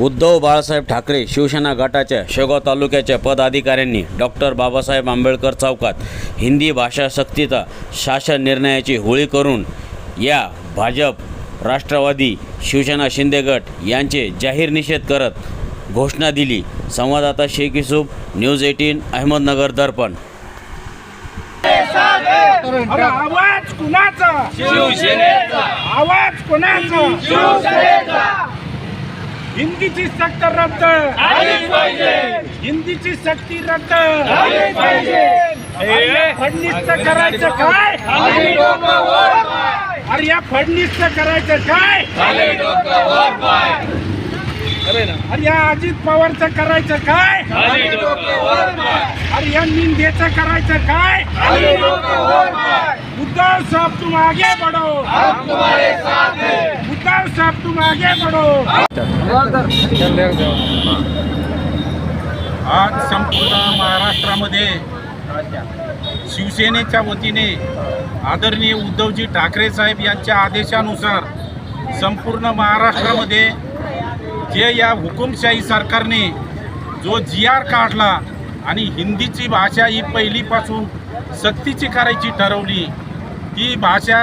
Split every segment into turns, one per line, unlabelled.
उद्धव बाळासाहेब ठाकरे शिवसेना गटाच्या शेगाव तालुक्याच्या पदाधिकाऱ्यांनी डॉक्टर बाबासाहेब आंबेडकर चौकात हिंदी भाषा सक्तीचा शासन निर्णयाची होळी करून या भाजप राष्ट्रवादी शिवसेना शिंदे गट यांचे जाहीर निषेध करत घोषणा दिली. संवाददाता शेख युसूफ न्यूज एटीन अहमदनगर दर्पण.
आवाज कुणाचा? शिवसेनेचा. आवाज कुणाचा? शिवसेनेचा. हिंदीची सक्त रद्द. हिंदीची सक्ती रद्द. फडणीसचं करायचं काय? अरे या फडणीसचं करायचं काय? अरे या अजित पवारचं करायचं काय? अरे या निंदेचं करायचं काय? तुम आगे बढ़ो उद्धव साहब तुम आगे बढ़ो. आज संपूर्ण महाराष्ट्रामध्ये शिवसेनेच्या वतीने आदरणीय उद्धवजी ठाकरे साहेब यांच्या आदेशानुसार संपूर्ण महाराष्ट्रामध्ये जे या हुकुमशाही सरकारने जो जी आर काढला आणि हिंदीची भाषा ही पहिलीपासून सक्तीची करायची ठरवली ती भाषा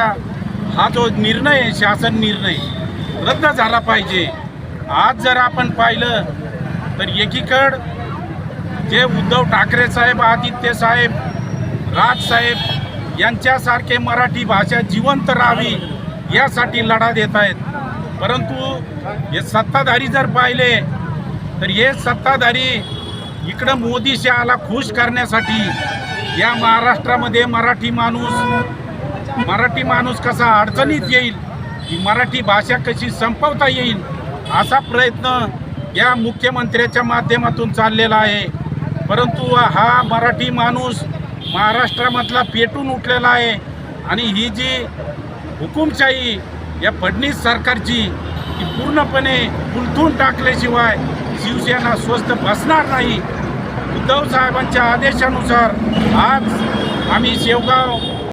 हा जो निर्णय आहे शासन निर्णय रद्द झाला पाहिजे. आज जर आपण पाहिलं तर एकीकड जे उद्धव ठाकरे साहेब आदित्य साहेब राज साहेब यांच्यासारखे मराठी भाषा जिवंत राहावी यासाठी लढा देत आहेत. परंतु हे सत्ताधारी जर पाहिले तर हे सत्ताधारी इकडं मोदी शहाला खुश करण्यासाठी या महाराष्ट्रामध्ये मराठी माणूस मराठी माणूस कसा अडचणीत येईल ही मराठी भाषा कशी संपवता येईल असा प्रयत्न या मुख्यमंत्र्याच्या माध्यमातून चाललेला आहे. परंतु हा मराठी माणूस महाराष्ट्रामधला पेटून उठलेला आहे आणि ही जी हुकुमशाही या फडणीस सरकारची ही पूर्णपणे उलथून टाकल्याशिवाय शिवसेना स्वस्त बसणार नाही. उद्धव साहेबांच्या आदेशानुसार आज आम्ही शेवगाव